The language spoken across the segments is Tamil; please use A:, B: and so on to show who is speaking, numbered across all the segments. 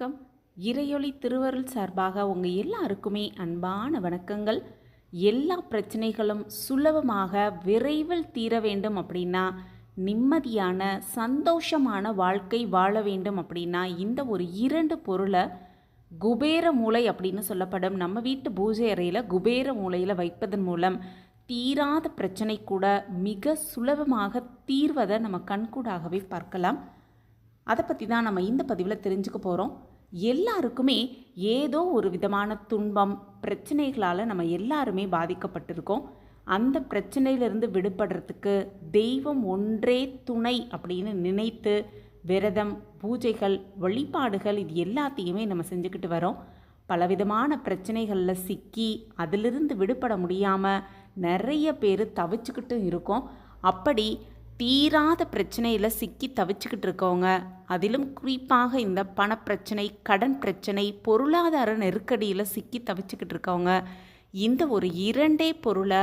A: வணக்கம். இறையொளி திருவருள் சார்பாக உங்கள் எல்லாருக்குமே அன்பான வணக்கங்கள். எல்லா பிரச்சனைகளும் சுலபமாக விரைவில் தீர வேண்டும் அப்படின்னா நிம்மதியான சந்தோஷமான வாழ்க்கை வாழ வேண்டும் அப்படின்னா இந்த ஒரு இரண்டு பொருளை குபேர மூளை அப்படின்னு சொல்லப்படும். நம்ம வீட்டு பூஜை அறையில் குபேர மூலையில் வைப்பதன் மூலம் தீராத பிரச்சனை கூட மிக சுலபமாக தீர்வதை நம்ம கண்கூடாகவே பார்க்கலாம். அதை பற்றி தான் நம்ம இந்த பதிவில் தெரிஞ்சுக்க போகிறோம் எல்லாருக்குமே ஏதோ ஒரு விதமான துன்பம் பிரச்சனைகளால் நம்ம எல்லாருமே பாதிக்கப்பட்டிருக்கோம். அந்த பிரச்சனையிலிருந்து விடுபடுறதுக்கு தெய்வம் ஒன்றே துணை அப்படின்னு நினைத்து விரதம் பூஜைகள் வழிபாடுகள் இது எல்லாத்தையுமே நம்ம செஞ்சுக்கிட்டு வரோம். பலவிதமான பிரச்சனைகளில் சிக்கி அதிலிருந்து விடுபட முடியாமல் நிறைய பேர் தவிச்சுக்கிட்டும் இருக்கோம். அப்படி தீராத பிரச்சனையில் சிக்கி தவிச்சுக்கிட்டு இருக்கவங்க அதிலும் குறிப்பாக இந்த பணப்பிரச்சனை கடன் பிரச்சனை பொருளாதார நெருக்கடியில் சிக்கி தவிச்சுக்கிட்டு இருக்கவங்க இந்த ஒரு இரண்டே பொருளை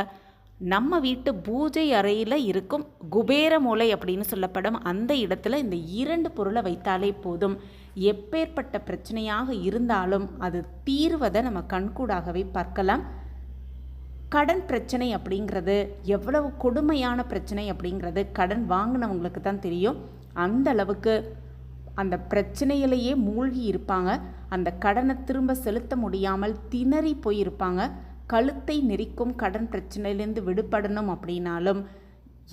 A: நம்ம வீட்டு பூஜை அறையில் இருக்கும் குபேர மூலை அப்படின்னு சொல்லப்படும் அந்த இடத்துல இந்த இரண்டு பொருளை வைத்தாலே போதும். எப்பேற்பட்ட பிரச்சனையாக இருந்தாலும் அது தீர்வதை நம்ம கண்கூடாகவே பார்க்கலாம். கடன் பிரச்சனை அப்படிங்கிறது எவ்வளவு கொடுமையான பிரச்சனை அப்படிங்கிறது கடன் வாங்கினவங்களுக்கு தான் தெரியும். அந்த அளவுக்கு அந்த பிரச்சனையிலேயே மூழ்கி இருப்பாங்க. அந்த கடனை திரும்ப செலுத்த முடியாமல் திணறி போயிருப்பாங்க. கழுத்தை நெரிக்கும் கடன் பிரச்சனையிலேருந்து விடுபடணும் அப்படின்னாலும்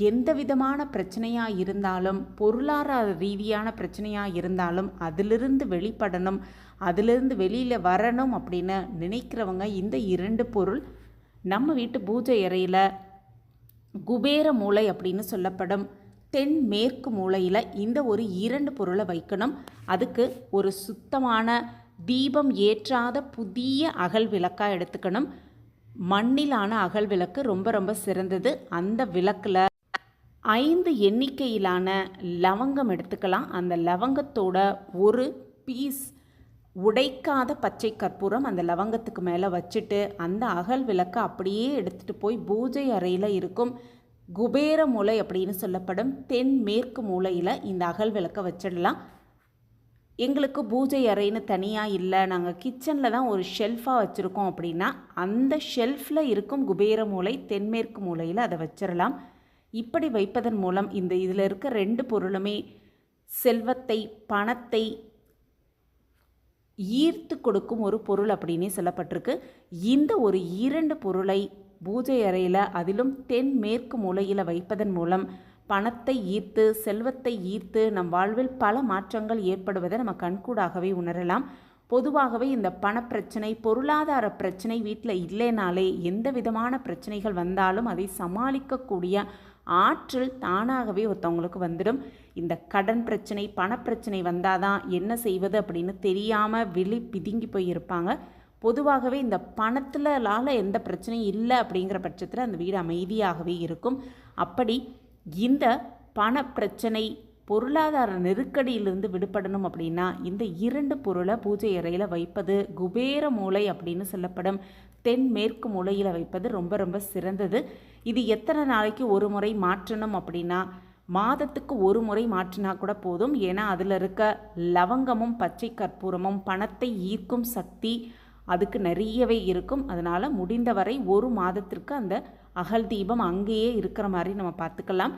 A: எந்த விதமான பிரச்சனையாக இருந்தாலும் பொருளாதார ரீதியான பிரச்சனையாக இருந்தாலும் அதிலிருந்து வெளிப்படணும் அதிலிருந்து வெளியில் வரணும் அப்படின்னு நினைக்கிறவங்க இந்த இரண்டு பொருள் நம்ம வீட்டு பூஜை அறையில் குபேர மூளை அப்படின்னு சொல்லப்படும் தென் மேற்கு மூலையில் இந்த ஒரு இரண்டு பொருளை வைக்கணும். அதுக்கு ஒரு சுத்தமான தீபம் ஏற்றாத புதிய அகல் விளக்காக எடுத்துக்கணும். மண்ணிலான அகல் விளக்கு ரொம்ப ரொம்ப சிறந்தது. அந்த விளக்கில் ஐந்து எண்ணிக்கையிலான லவங்கம் எடுத்துக்கலாம். அந்த லவங்கத்தோட ஒரு பீஸ் உடைக்காத பச்சை கற்பூரம் அந்த லவங்கத்துக்கு மேலே வச்சுட்டு அந்த அகல் விளக்கை அப்படியே எடுத்துகிட்டு போய் பூஜை அறையில் இருக்கும் குபேர மூலை அப்படின்னு சொல்லப்படும் தென்மேற்கு மூலையில் இந்த அகல் விளக்கை வச்சிடலாம். எங்களுக்கு பூஜை அறைன்னு தனியாக இல்லை. நாங்கள் கிச்சனில் தான் ஒரு ஷெல்ஃபாக வச்சுருக்கோம் அப்படின்னா அந்த ஷெல்ஃபில் இருக்கும் குபேர மூலை தென்மேற்கு மூலையில் அதை வச்சிடலாம். இப்படி வைப்பதன் மூலம் இந்த இதில் இருக்க ரெண்டு பொருளுமே செல்வத்தை பணத்தை ஈர்த்து கொடுக்கும் ஒரு பொருள் அப்படின்னே சொல்லப்பட்டிருக்கு. இந்த ஒரு இரண்டு பொருளை பூஜை அறையில் அதிலும் தென் மேற்கு மூலையில் வைப்பதன் மூலம் பணத்தை ஈர்த்து செல்வத்தை ஈர்த்து நம் வாழ்வில் பல மாற்றங்கள் ஏற்படுவதை நம்ம கண்கூடாகவே உணரலாம். பொதுவாகவே இந்த பணப்பிரச்சனை பொருளாதார பிரச்சனை வீட்டில் இல்லைனாலே எந்த விதமான பிரச்சனைகள் வந்தாலும் அதை சமாளிக்கக்கூடிய ஆற்றல் தானாகவே ஒருத்தவங்களுக்கு வந்துடும். இந்த கடன் பிரச்சனை பணப்பிரச்சனை வந்தால் தான் என்ன செய்வது அப்படின்னு தெரியாமல் விழி பிதுங்கி போயிருப்பாங்க பொதுவாகவே இந்த பணத்திலால எந்த பிரச்சனையும் இல்லை அப்படிங்கிற பட்சத்தில் அந்த வீடு அமைதியாகவே இருக்கும். அப்படி இந்த பண பிரச்சனை பொருளாதார நெருக்கடியிலிருந்து விடுபடணும் அப்படின்னா இந்த இரண்டு பொருளை பூஜை அறையில் வைப்பது குபேர மூளை அப்படின்னு சொல்லப்படும். தென் மேற்கு மூலையில் வைப்பது ரொம்ப ரொம்ப சிறந்தது. இது எத்தனை நாளைக்கு ஒரு முறை மாற்றணும் அப்படின்னா மாதத்துக்கு ஒரு முறை மாற்றினா கூட போதும். ஏன்னா அதில் இருக்க லவங்கமும் பச்சை கற்பூரமும் பணத்தை ஈர்க்கும் சக்தி அதுக்கு நிறையவே இருக்கும். அதனால் முடிந்தவரை ஒரு மாதத்திற்கு அந்த அகல் தீபம் அங்கேயே இருக்கிற மாதிரி நம்ம பார்த்துக்கலாம்.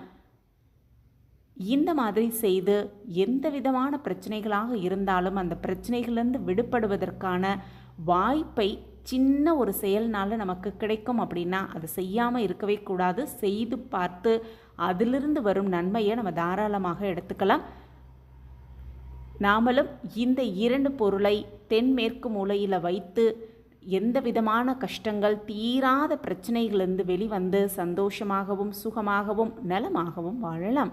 A: இந்த மாதிரி செய்து எந்த விதமான பிரச்சனைகளாக இருந்தாலும் அந்த பிரச்சனைகளிலிருந்து விடுபடுவதற்கான வாய்ப்பை சின்ன ஒரு செயல்னால நமக்கு கிடைக்கும் அப்படின்னா அதை செய்யாமல் இருக்கவே கூடாது. செய்து பார்த்து அதிலிருந்து வரும் நன்மையை நம்ம தாராளமாக எடுத்துக்கலாம். நாமளும் இந்த இரண்டு பொருளை தென்மேற்கு மூலையில் வைத்து எந்த விதமான கஷ்டங்கள் தீராத பிரச்சனைகளிலிருந்து வெளிவந்து சந்தோஷமாகவும் சுகமாகவும் நலமாகவும் வாழலாம்.